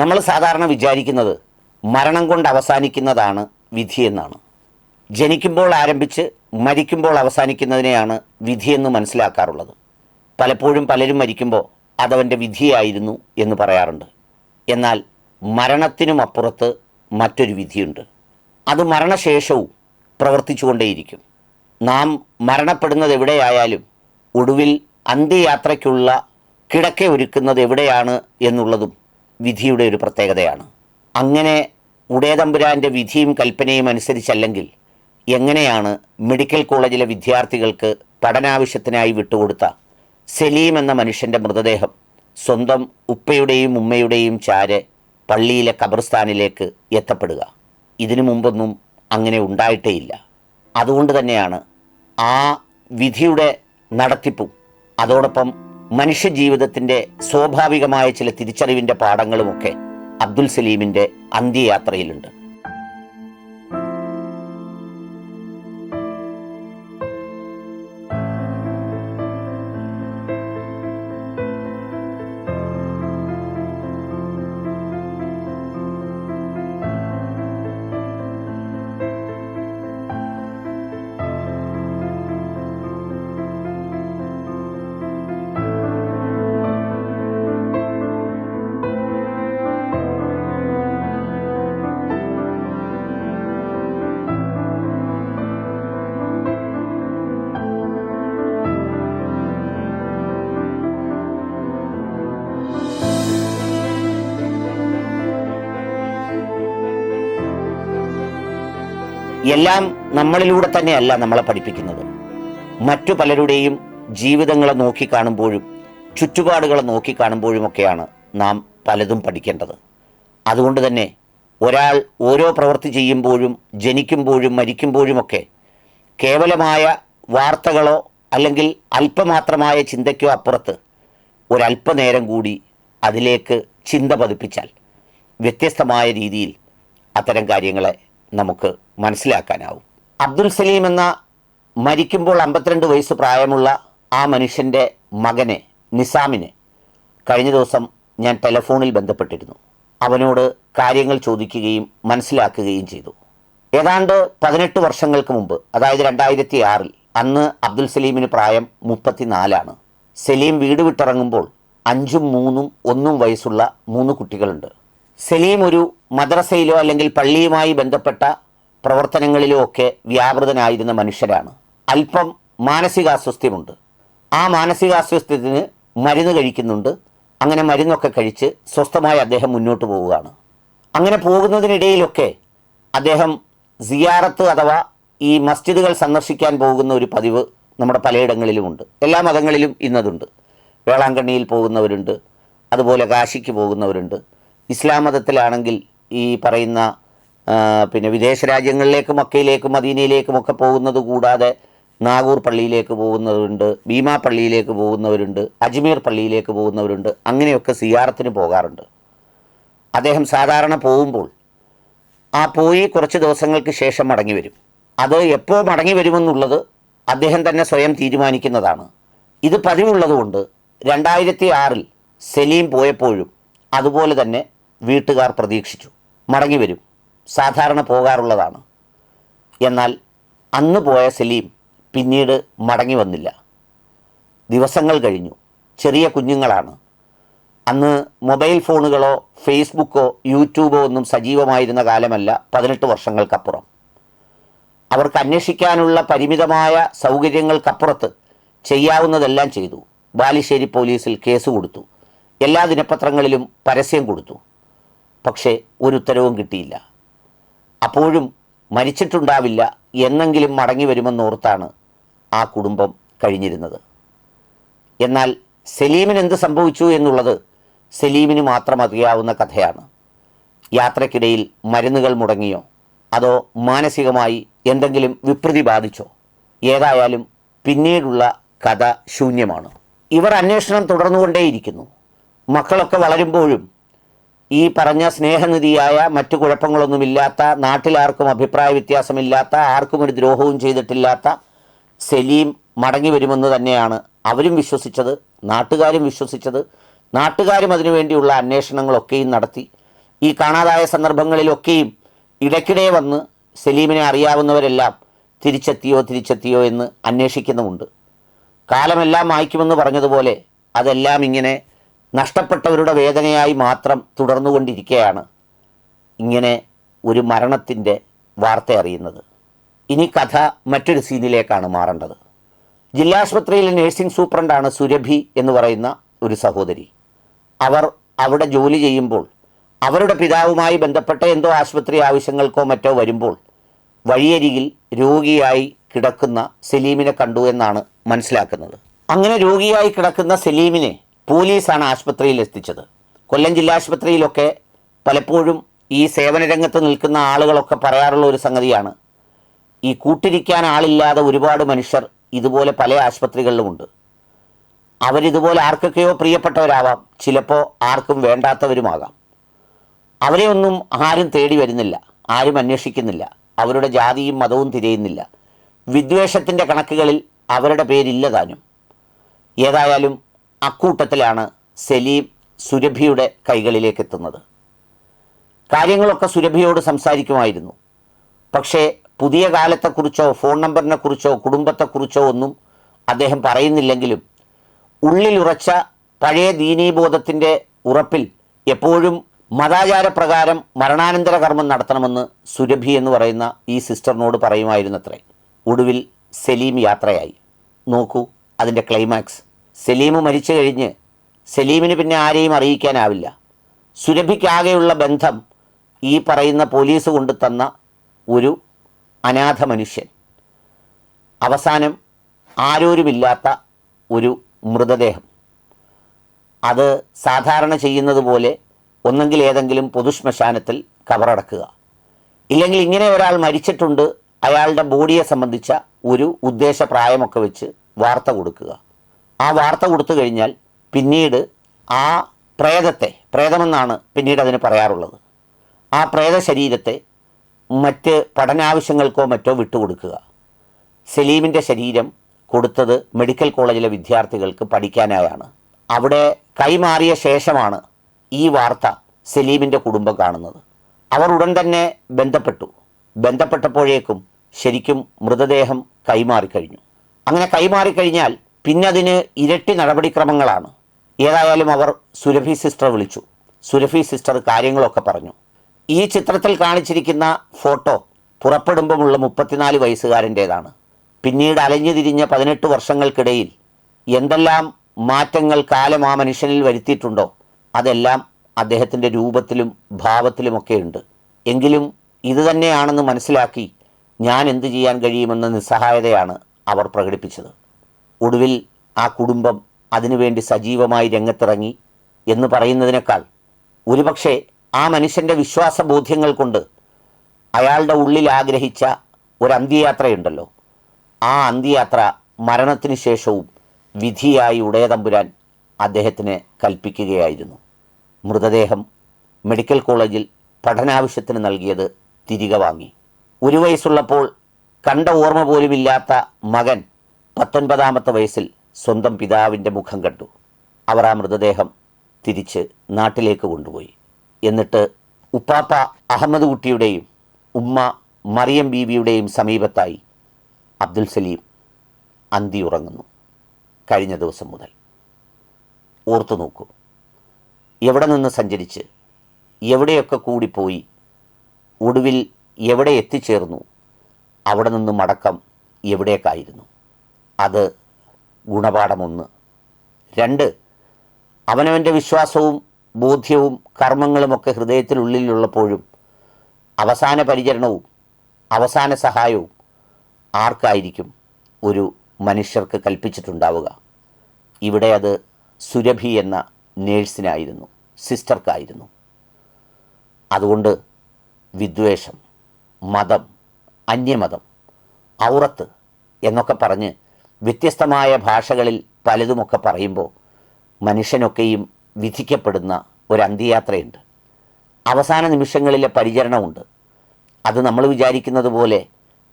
നമ്മൾ സാധാരണ വിചാരിക്കുന്നത് മരണം കൊണ്ട് അവസാനിക്കുന്നതാണ് വിധിയെന്നാണ് ജനിക്കുമ്പോൾ ആരംഭിച്ച് മരിക്കുമ്പോൾ അവസാനിക്കുന്നതിനെയാണ് വിധിയെന്ന് മനസ്സിലാക്കാറുള്ളത്. പലപ്പോഴും പലരും മരിക്കുമ്പോൾ അതവന്റെ വിധിയായിരുന്നു എന്ന് പറയാറുണ്ട്. എന്നാൽ മരണത്തിനും അപ്പുറത്ത് മറ്റൊരു വിധിയുണ്ട്. അത് മരണശേഷവും പ്രവർത്തിച്ചുകൊണ്ടേയിരിക്കും. നാം മരണപ്പെടുന്നത് എവിടെയായാലും ഒടുവിൽ അന്ത്യയാത്രയ്ക്കുള്ള കിടക്ക ഒരുക്കുന്നത് എവിടെയാണ് എന്നുള്ളതും വിധിയുടെ ഒരു പ്രത്യേകതയാണ്. അങ്ങനെ ഉടേതമ്പുരാന്റെ വിധിയും കൽപ്പനയും അനുസരിച്ചല്ലെങ്കിൽ എങ്ങനെയാണ് മെഡിക്കൽ കോളേജിലെ വിദ്യാർത്ഥികൾക്ക് പഠനാവശ്യത്തിനായി വിട്ടുകൊടുത്ത സലീം എന്ന മനുഷ്യന്റെ മൃതദേഹം സ്വന്തം ഉപ്പയുടെയും ഉമ്മയുടെയും ചാര് പള്ളിയിലെ കബർസ്ഥാനിലേക്ക് എത്തപ്പെടുക? ഇതിനു മുമ്പൊന്നും അങ്ങനെ ഉണ്ടായിട്ടേയില്ല. അതുകൊണ്ട് തന്നെയാണ് ആ വിധിയുടെ നടത്തിപ്പും അതോടൊപ്പം മനുഷ്യജീവിതത്തിന്റെ സ്വാഭാവികമായ ചില തിരിച്ചറിവിന്റെ പാഠങ്ങളുമൊക്കെ അബ്ദുൽ സലീമിന്റെ അന്ത്യയാത്രയിലുണ്ട്. എല്ലാം നമ്മളിലൂടെ തന്നെയല്ല നമ്മളെ പഠിപ്പിക്കുന്നത്. മറ്റു പലരുടെയും ജീവിതങ്ങളെ നോക്കിക്കാണുമ്പോഴും ചുറ്റുപാടുകളെ നോക്കിക്കാണുമ്പോഴുമൊക്കെയാണ് നാം പലതും പഠിക്കേണ്ടത്. അതുകൊണ്ട് തന്നെ ഒരാൾ ഓരോ പ്രവൃത്തി ചെയ്യുമ്പോഴും ജനിക്കുമ്പോഴും മരിക്കുമ്പോഴുമൊക്കെ കേവലമായ വാർത്തകളോ അല്ലെങ്കിൽ അല്പമാത്രമായ ചിന്തയ്ക്കോ അപ്പുറത്ത് ഒരല്പനേരം കൂടി അതിലേക്ക് ചിന്ത പതിപ്പിച്ചാൽ വ്യത്യസ്തമായ രീതിയിൽ അത്തരം കാര്യങ്ങളെ നമുക്ക് മനസ്സിലാക്കാനാവും. അബ്ദുൽ സലീം എന്ന മരിക്കുമ്പോൾ അമ്പത്തിരണ്ട് വയസ്സ് പ്രായമുള്ള ആ മനുഷ്യന്റെ മകനെ നിസാമിനെ കഴിഞ്ഞ ദിവസം ഞാൻ ടെലഫോണിൽ ബന്ധപ്പെട്ടിരുന്നു. അവനോട് കാര്യങ്ങൾ ചോദിക്കുകയും മനസ്സിലാക്കുകയും ചെയ്തു. ഏതാണ്ട് പതിനെട്ട് വർഷങ്ങൾക്ക് മുമ്പ് അതായത് രണ്ടായിരത്തി ആറിൽ അന്ന് അബ്ദുൽ സലീമിന് പ്രായം മുപ്പത്തിനാലാണ്. സലീം വീട് വിട്ടിറങ്ങുമ്പോൾ അഞ്ചും മൂന്നും ഒന്നും വയസ്സുള്ള മൂന്ന് കുട്ടികളുണ്ട്. സലീം ഒരു മദ്രസയിലോ അല്ലെങ്കിൽ പള്ളിയുമായി ബന്ധപ്പെട്ട പ്രവർത്തനങ്ങളിലോ ഒക്കെ വ്യാപൃതനായിരുന്ന മനുഷ്യരാണ്. അല്പം മാനസികാസ്വസ്ഥ്യമുണ്ട്. ആ മാനസികാസ്വസ്ഥ്യത്തിന് മരുന്ന് കഴിക്കുന്നുണ്ട്. അങ്ങനെ മരുന്നൊക്കെ കഴിച്ച് സ്വസ്ഥമായി അദ്ദേഹം മുന്നോട്ട് പോവുകയാണ്. അങ്ങനെ പോകുന്നതിനിടയിലൊക്കെ അദ്ദേഹം സിയാറത്ത് അഥവാ ഈ മസ്ജിദുകൾ സന്ദർശിക്കാൻ പോകുന്ന ഒരു പതിവ് നമ്മുടെ പലയിടങ്ങളിലുമുണ്ട്. എല്ലാ മതങ്ങളിലും ഇന്നതുണ്ട്. വേളാങ്കണ്ണിയിൽ പോകുന്നവരുണ്ട്. അതുപോലെ കാശിക്ക് പോകുന്നവരുണ്ട്. ഇസ്ലാം മതത്തിലാണെങ്കിൽ ഈ പറയുന്ന പിന്നെ വിദേശ രാജ്യങ്ങളിലേക്കും മക്കയിലേക്കും മദീനയിലേക്കും ഒക്കെ പോകുന്നത് കൂടാതെ നാഗൂർ പള്ളിയിലേക്ക് പോകുന്നവരുണ്ട് ഭീമാ പള്ളിയിലേക്ക് പോകുന്നവരുണ്ട് അജ്മീർ പള്ളിയിലേക്ക് പോകുന്നവരുണ്ട് അങ്ങനെയൊക്കെ സിയാറത്തിന് പോകാറുണ്ട്. അദ്ദേഹം സാധാരണ പോകുമ്പോൾ ആ പോയി കുറച്ച് ദിവസങ്ങൾക്ക് ശേഷം മടങ്ങി വരും. അത് എപ്പോൾ മടങ്ങി വരുമെന്നുള്ളത് അദ്ദേഹം തന്നെ സ്വയം തീരുമാനിക്കുന്നതാണ്. ഇത് പതിവുള്ളതുകൊണ്ട് രണ്ടായിരത്തി ആറിൽ സലീം പോയപ്പോഴും അതുപോലെ തന്നെ വീട്ടുകാർ പ്രതീക്ഷിച്ചു. മടങ്ങി വരും. സാധാരണ പോകാറുള്ളതാണ്. എന്നാൽ അന്ന് പോയ സലീം പിന്നീട് മടങ്ങി വന്നില്ല. ദിവസങ്ങൾ കഴിഞ്ഞു. ചെറിയ കുഞ്ഞുങ്ങളാണ്. അന്ന് മൊബൈൽ ഫോണുകളോ ഫേസ്ബുക്കോ യൂട്യൂബോ ഒന്നും സജീവമായിരുന്ന കാലമല്ല പതിനെട്ട് വർഷങ്ങൾക്കപ്പുറം. അവർക്ക് അന്വേഷിക്കാനുള്ള പരിമിതമായ സൗകര്യങ്ങൾക്കപ്പുറത്ത് ചെയ്യാവുന്നതെല്ലാം ചെയ്തു. ബാലിശ്ശേരി പോലീസിൽ കേസ് കൊടുത്തു. എല്ലാ ദിനപത്രങ്ങളിലും പരസ്യം കൊടുത്തു. പക്ഷേ ഒരു ഉത്തരവും കിട്ടിയില്ല. അപ്പോഴും മരിച്ചിട്ടുണ്ടാവില്ല എന്നെങ്കിലും മടങ്ങി വരുമെന്നോർത്താണ് ആ കുടുംബം കഴിഞ്ഞിരുന്നത്. എന്നാൽ സലീമിന് എന്ത് സംഭവിച്ചു എന്നുള്ളത് സലീമിന് മാത്രം അറിയാവുന്ന കഥയാണ്. യാത്രക്കിടയിൽ മരുന്നുകൾ മുടങ്ങിയോ അതോ മാനസികമായി എന്തെങ്കിലും വിപ്രതി ബാധിച്ചോ ഏതായാലും പിന്നീടുള്ള കഥ ശൂന്യമാണ്. ഇവർ അന്വേഷണം തുടർന്നുകൊണ്ടേയിരിക്കുന്നു. മക്കളൊക്കെ വളരുമ്പോഴും ഈ പറഞ്ഞ സ്നേഹനിധിയായ മറ്റു കുഴപ്പങ്ങളൊന്നുമില്ലാത്ത നാട്ടിലാർക്കും അഭിപ്രായ വ്യത്യാസമില്ലാത്ത ആർക്കും ഒരു ദ്രോഹവും ചെയ്തിട്ടില്ലാത്ത സലീം മടങ്ങി വരുമെന്ന് തന്നെയാണ് അവരും വിശ്വസിച്ചത് നാട്ടുകാരും വിശ്വസിച്ചത്. നാട്ടുകാരും അതിനുവേണ്ടിയുള്ള അന്വേഷണങ്ങളൊക്കെയും നടത്തി. ഈ കാണാതായ സന്ദർഭങ്ങളിലൊക്കെയും ഇടയ്ക്കിടെ വന്ന് സലീമിനെ അറിയാവുന്നവരെല്ലാം തിരിച്ചെത്തിയോ തിരിച്ചെത്തിയോ എന്ന് അന്വേഷിക്കുന്നുമുണ്ട്. കാലമെല്ലാം മായ്ക്കുമെന്ന് പറഞ്ഞതുപോലെ അതെല്ലാം ഇങ്ങനെ നഷ്ടപ്പെട്ടവരുടെ വേദനയായി മാത്രം തുടർന്നുകൊണ്ടിരിക്കുകയാണ് ഇങ്ങനെ ഒരു മരണത്തിന്റെ വാർത്ത അറിയുന്നത്. ഇനി കഥ മറ്റൊരു സീനിലേക്കാണ് മാറേണ്ടത്. ജില്ലാശുപത്രിയിലെ നേഴ്സിംഗ് സൂപ്രണ്ടാണ് സുരഭി എന്ന് പറയുന്ന ഒരു സഹോദരി. അവർ അവിടെ ജോലി ചെയ്യുമ്പോൾ അവരുടെ പിതാവുമായി ബന്ധപ്പെട്ട എന്തോ ആശുപത്രി ആവശ്യങ്ങൾക്കോ മറ്റോ വരുമ്പോൾ വഴിയരികിൽ രോഗിയായി കിടക്കുന്ന സലീമിനെ കണ്ടു എന്നാണ് മനസ്സിലാക്കുന്നത്. അങ്ങനെ രോഗിയായി കിടക്കുന്ന സലീമിനെ പോലീസാണ് ആശുപത്രിയിൽ എത്തിച്ചത്. കൊല്ലം ജില്ലാ ആശുപത്രിയിലൊക്കെ പലപ്പോഴും ഈ സേവന രംഗത്ത് നിൽക്കുന്ന ആളുകളൊക്കെ പറയാറുള്ള ഒരു സംഗതിയാണ്. ഈ കൂട്ടിരിക്കാൻ ആളില്ലാതെ ഒരുപാട് മനുഷ്യർ ഇതുപോലെ പല ആശുപത്രികളിലുമുണ്ട്. അവരിതുപോലെ ആർക്കൊക്കെയോ പ്രിയപ്പെട്ടവരാവാം ചിലപ്പോൾ ആർക്കും വേണ്ടാത്തവരുമാകാം. അവരെ ഒന്നും ആരും തേടി വരുന്നില്ല ആരും അന്വേഷിക്കുന്നില്ല അവരുടെ ജാതിയും മതവും തിരയുന്നില്ല. വിദ്വേഷത്തിന്റെ കണക്കുകളിൽ അവരുടെ പേരില്ല താനും. ഏതായാലും അക്കൂട്ടത്തിലാണ് സലീം സുരഭിയുടെ കൈകളിലേക്ക് എത്തുന്നത് കാര്യങ്ങളൊക്കെ സുരഭിയോട് സംസാരിക്കുമായിരുന്നു. പക്ഷേ പുതിയ കാലത്തെക്കുറിച്ചോ ഫോൺ നമ്പറിനെ നമ്പറിനെക്കുറിച്ചോ കുടുംബത്തെക്കുറിച്ചോ ഒന്നും അദ്ദേഹം പറയുന്നില്ലെങ്കിലും ഉള്ളിലുറച്ച പഴയ ദീനീബോധത്തിന്റെ ഉറപ്പിൽ എപ്പോഴും മതാചാരപ്രകാരം മരണാനന്തര കർമ്മം നടത്തണമെന്ന് സുരഭി എന്ന് പറയുന്ന ഈ സിസ്റ്ററിനോട് പറയുമായിരുന്നത്രേ. ഒടുവിൽ സലീം യാത്രയായി. നോക്കൂ അതിന്റെ ക്ലൈമാക്സ്. സലീം മരിച്ചു കഴിഞ്ഞ് സലീമിന് പിന്നെ ആരെയും അറിയിക്കാനാവില്ല. സുരഭിക്കാകെയുള്ള ബന്ധം ഈ പറയുന്ന പോലീസ് കൊണ്ടു തന്ന ഒരു അനാഥ മനുഷ്യൻ. അവസാനം ആരോരുമില്ലാത്ത ഒരു മൃതദേഹം. അത് സാധാരണ ചെയ്യുന്നത് പോലെ ഒന്നെങ്കിൽ ഏതെങ്കിലും പൊതുശ്മശാനത്തിൽ കവറടക്കുക ഇല്ലെങ്കിൽ ഇങ്ങനെ ഒരാൾ മരിച്ചിട്ടുണ്ട് അയാളുടെ ബോഡിയെ സംബന്ധിച്ച ഒരു ഉദ്ദേശപ്രായമൊക്കെ വെച്ച് വാർത്ത കൊടുക്കുക. ആ വാർത്ത കൊടുത്തു കഴിഞ്ഞാൽ പിന്നീട് ആ പ്രേതത്തെ പ്രേതമെന്നാണ് പിന്നീട് അതിന് പറയാറുള്ളത്. ആ പ്രേത ശരീരത്തെ മറ്റ് പഠനാവശ്യങ്ങൾക്കോ മറ്റോ വിട്ടുകൊടുക്കുക. സലീമിന്റെ ശരീരം കൊടുത്തത് മെഡിക്കൽ കോളേജിലെ വിദ്യാർത്ഥികൾക്ക് പഠിക്കാനായാണ്. അവിടെ കൈമാറിയ ശേഷമാണ് ഈ വാർത്ത സലീമിന്റെ കുടുംബം കാണുന്നത്. അവർ ഉടൻ തന്നെ ബന്ധപ്പെട്ടു. ബന്ധപ്പെട്ടപ്പോഴേക്കും ശരിക്കും മൃതദേഹം കൈമാറിക്കഴിഞ്ഞു. അങ്ങനെ കൈമാറിക്കഴിഞ്ഞാൽ പിന്നെ അതിന് ഇരട്ടി നടപടിക്രമങ്ങളാണ്. ഏതായാലും അവർ സുരഭി സിസ്റ്റർ വിളിച്ചു. സുരഭി സിസ്റ്റർ കാര്യങ്ങളൊക്കെ പറഞ്ഞു. ഈ ചിത്രത്തിൽ കാണിച്ചിരിക്കുന്ന ഫോട്ടോ പുറപ്പെടുമ്പോഴുള്ള മുപ്പത്തിനാല് വയസ്സുകാരന്റേതാണ്. പിന്നീട് അലഞ്ഞു തിരിഞ്ഞ പതിനെട്ട് വർഷങ്ങൾക്കിടയിൽ എന്തെല്ലാം മാറ്റങ്ങൾ കാലം ആ മനുഷ്യനിൽ വരുത്തിയിട്ടുണ്ടോ അതെല്ലാം അദ്ദേഹത്തിന്റെ രൂപത്തിലും ഭാവത്തിലുമൊക്കെ ഉണ്ട് എങ്കിലും ഇത് തന്നെയാണെന്ന് മനസ്സിലാക്കി ഞാൻ എന്തു ചെയ്യാൻ കഴിയുമെന്ന നിസ്സഹായതയാണ് അവർ പ്രകടിപ്പിച്ചത്. ഒടുവിൽ ആ കുടുംബം അതിനുവേണ്ടി സജീവമായി രംഗത്തിറങ്ങി എന്ന് പറയുന്നതിനേക്കാൾ ഒരുപക്ഷെ ആ മനുഷ്യന്റെ വിശ്വാസബോധ്യങ്ങൾ കൊണ്ട് അയാളുടെ ഉള്ളിൽ ആഗ്രഹിച്ച ഒരു അന്ത്യയാത്രയുണ്ടല്ലോ. ആ അന്ത്യയാത്ര മരണത്തിന് ശേഷവും വിധിയായി ഉടയതമ്പുരാൻ അദ്ദേഹത്തിന് കൽപ്പിക്കുകയായിരുന്നു. മൃതദേഹം മെഡിക്കൽ കോളേജിൽ പഠനാവശ്യത്തിന് നൽകിയത് തിരികെ വാങ്ങി. ഒരു വയസ്സുള്ളപ്പോൾ കണ്ട ഓർമ്മ പോലുമില്ലാത്ത മകൻ പത്തൊൻപതാമത്തെ വയസ്സിൽ സ്വന്തം പിതാവിന്റെ മുഖം കണ്ടു. അവർ ആ മൃതദേഹം തിരിച്ച് നാട്ടിലേക്ക് കൊണ്ടുപോയി. എന്നിട്ട് ഉപ്പാപ്പ അഹമ്മദ് കുട്ടിയുടെയും ഉമ്മ മറിയം ബീവിയുടെയും സമീപത്തായി അബ്ദുൽ സലീം അന്തി ഉറങ്ങുന്നു. കഴിഞ്ഞ ദിവസം മുതൽ. ഓർത്തു നോക്കൂ. എവിടെ നിന്ന് സഞ്ചരിച്ച് എവിടെയൊക്കെ കൂടിപ്പോയി ഒടുവിൽ എവിടെ എത്തിച്ചേർന്നു അവിടെ നിന്ന് മടക്കം എവിടേക്കായിരുന്നു? അത് ഗുണപാഠമൊന്ന്. രണ്ട് അവനവന്റെ വിശ്വാസവും ബോധ്യവും കർമ്മങ്ങളുമൊക്കെ ഹൃദയത്തിനുള്ളിലുള്ളപ്പോഴും അവസാന പരിചരണവും അവസാന സഹായവും ആർക്കായിരിക്കും ഒരു മനുഷ്യർക്ക് കൽപ്പിച്ചിട്ടുണ്ടാവുക? ഇവിടെ അത് സുരഭി എന്ന നേഴ്സിനായിരുന്നു സിസ്റ്റർക്കായിരുന്നു. അതുകൊണ്ട് വിദ്വേഷം മതം അന്യമതം ഔറത്ത് എന്നൊക്കെ പറഞ്ഞ് വ്യത്യസ്തമായ ഭാഷകളിൽ പലതുമൊക്കെ പറയുമ്പോൾ മനുഷ്യനൊക്കെയും വിധിക്കപ്പെടുന്ന ഒരു അന്ത്യയാത്രയുണ്ട്. അവസാന നിമിഷങ്ങളിലെ പരിചരണമുണ്ട്. അത് നമ്മൾ വിചാരിക്കുന്നത് പോലെ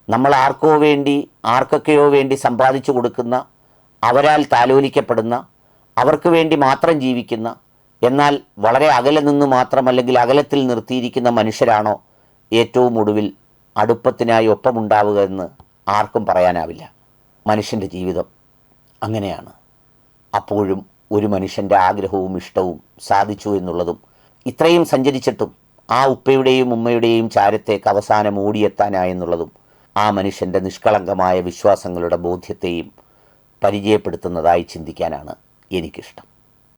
നമ്മൾ ആർക്കോ വേണ്ടി ആർക്കൊക്കെയോ വേണ്ടി സമ്പാദിച്ചു കൊടുക്കുന്ന അവരാൽ താലോലിക്കപ്പെടുന്ന അവർക്ക് വേണ്ടി മാത്രം ജീവിക്കുന്ന എന്നാൽ വളരെ അകലെ നിന്ന് മാത്രമല്ലെങ്കിൽ അകലത്തിൽ നിർത്തിയിരിക്കുന്ന മനുഷ്യരാണോ ഏറ്റവും ഒടുവിൽ അടുപ്പത്തിനായി ഒപ്പമുണ്ടാവുക എന്ന് ആർക്കും പറയാനാവില്ല. മനുഷ്യന്റെ ജീവിതം അങ്ങനെയാണ്. അപ്പോഴും ഒരു മനുഷ്യന്റെ ആഗ്രഹവും ഇഷ്ടവും സാധിച്ചു എന്നുള്ളതും ഇത്രയും സഞ്ചരിച്ചിട്ടും ആ ഉപ്പയുടെയും ഉമ്മയുടെയും ചാരത്തേക്ക് അവസാനം ഓടിയെത്താനായെന്നുള്ളതും ആ മനുഷ്യന്റെ നിഷ്കളങ്കമായ വിശ്വാസങ്ങളുടെ ബോധ്യത്തെയും പരിചയപ്പെടുത്തുന്നതായി ചിന്തിക്കാനാണ് എനിക്കിഷ്ടം.